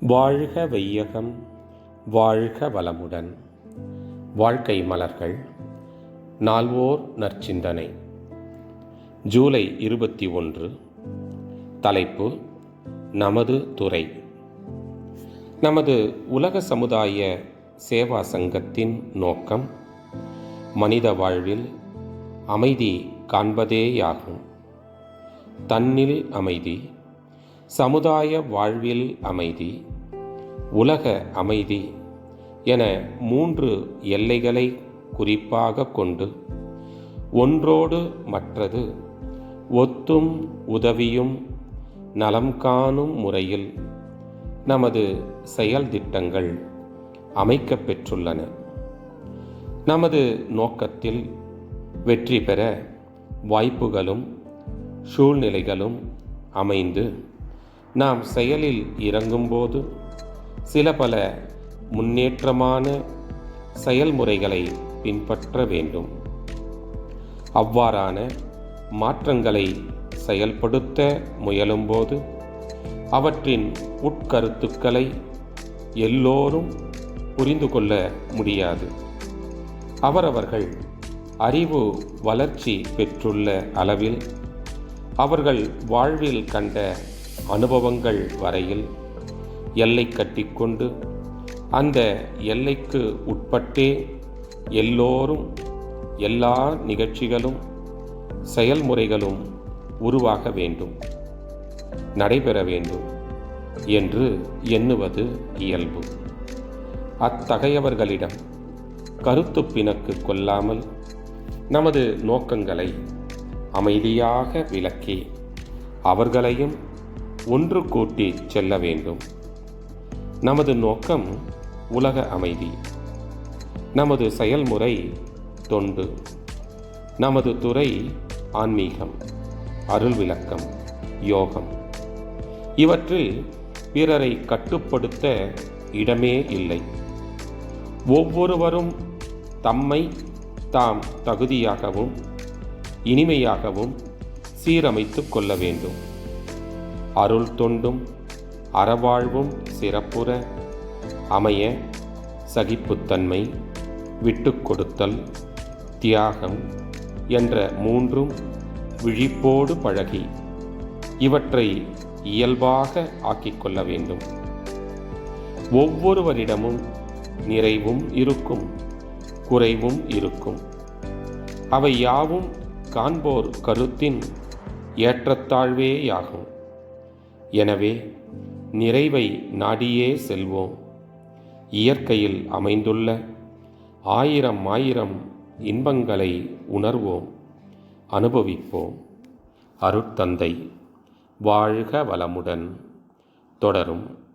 வாழ்க வையகம் வாழ்க வளமுடன். வாழ்க்கை மலர்கள் நால்வோர் நற்சிந்தனை. ஜூலை இருபத்தி ஒன்று தலைப்பு நமது துறை. நமது உலக சமுதாய சேவா சங்கத்தின் நோக்கம் மனித வாழ்வில் அமைதி காண்பதேயாகும். தன்னில் அமைதி சமுதாய வாழ்வில் அமைதி உலக அமைதி என மூன்று எல்லைகளை குறிப்பாக கொண்டு ஒன்றோடு மற்றது ஒத்தும் உதவியும் நலம் காணும் முறையில் நமது செயல் திட்டங்கள் அமைக்கப்பெற்றுள்ளன நமது நோக்கத்தில் வெற்றி பெற வாய்ப்புகளும் சூழ்நிலைகளும் அமைந்து நாம் செயலில் இறங்கும்போது சில பல முன்னேற்றமான செயல்முறைகளை பின்பற்ற வேண்டும். அவ்வாறான மாற்றங்களை செயல்படுத்த முயலும்போது அவற்றின் உட்கருத்துக்களை எல்லோரும் புரிந்து கொள்ள முடியாது. அவரவர்கள் அறிவு வளர்ச்சி பெற்றுள்ள அளவில் அவர்கள் வாழ்வில் கண்ட அனுபவங்கள் வரையில் எல்லை கட்டிக்கொண்டு அந்த எல்லைக்கு உட்பட்டே எல்லோரும் எல்லா நிகழ்ச்சிகளும் செயல்முறைகளும் உருவாக வேண்டும் நடைபெற வேண்டும் என்று எண்ணுவது இயல்பு. அத்தகையவர்களிடம் கருத்து பிணக்கு கொள்ளாமல் நமது நோக்கங்களை அமைதியாக விளக்கி அவர்களையும் ஒன்று கூட்டி செல்ல வேண்டும். நமது நோக்கம் உலக அமைதி. நமது செயல்முறை தொண்டு. நமது துறை ஆன்மீகம் அருள் விளக்கம் யோகம். இவற்றில் பிறரை கட்டுப்படுத்த இடமே இல்லை. ஒவ்வொருவரும் தம்மை தாம் தகுதியாகவும் இனிமையாகவும் சீரமைத்து கொள்ள வேண்டும். அருள் தொண்டும் அறவாழ்வும் சிறப்புற அமைய சகிப்புத்தன்மை விட்டு கொடுத்தல் தியாகம் என்ற மூன்றும் விழிப்போடு பழகி இவற்றை இயல்பாக ஆக்கிக்கொள்ள வேண்டும். ஒவ்வொருவரிடமும் நிறைவும் இருக்கும் குறைவும் இருக்கும். அவை யாவும் காண்போர் கருத்தின் ஏற்றத்தாழ்வேயாகும். எனவே நிறைவை நாடியே செல்வோம். இயற்கையில் அமைந்துள்ள ஆயிரம் ஆயிரம் இன்பங்களை உணர்வோம். அனுபவிப்போம். அருட்தந்தை. வாழ்க வளமுடன். தொடரும்.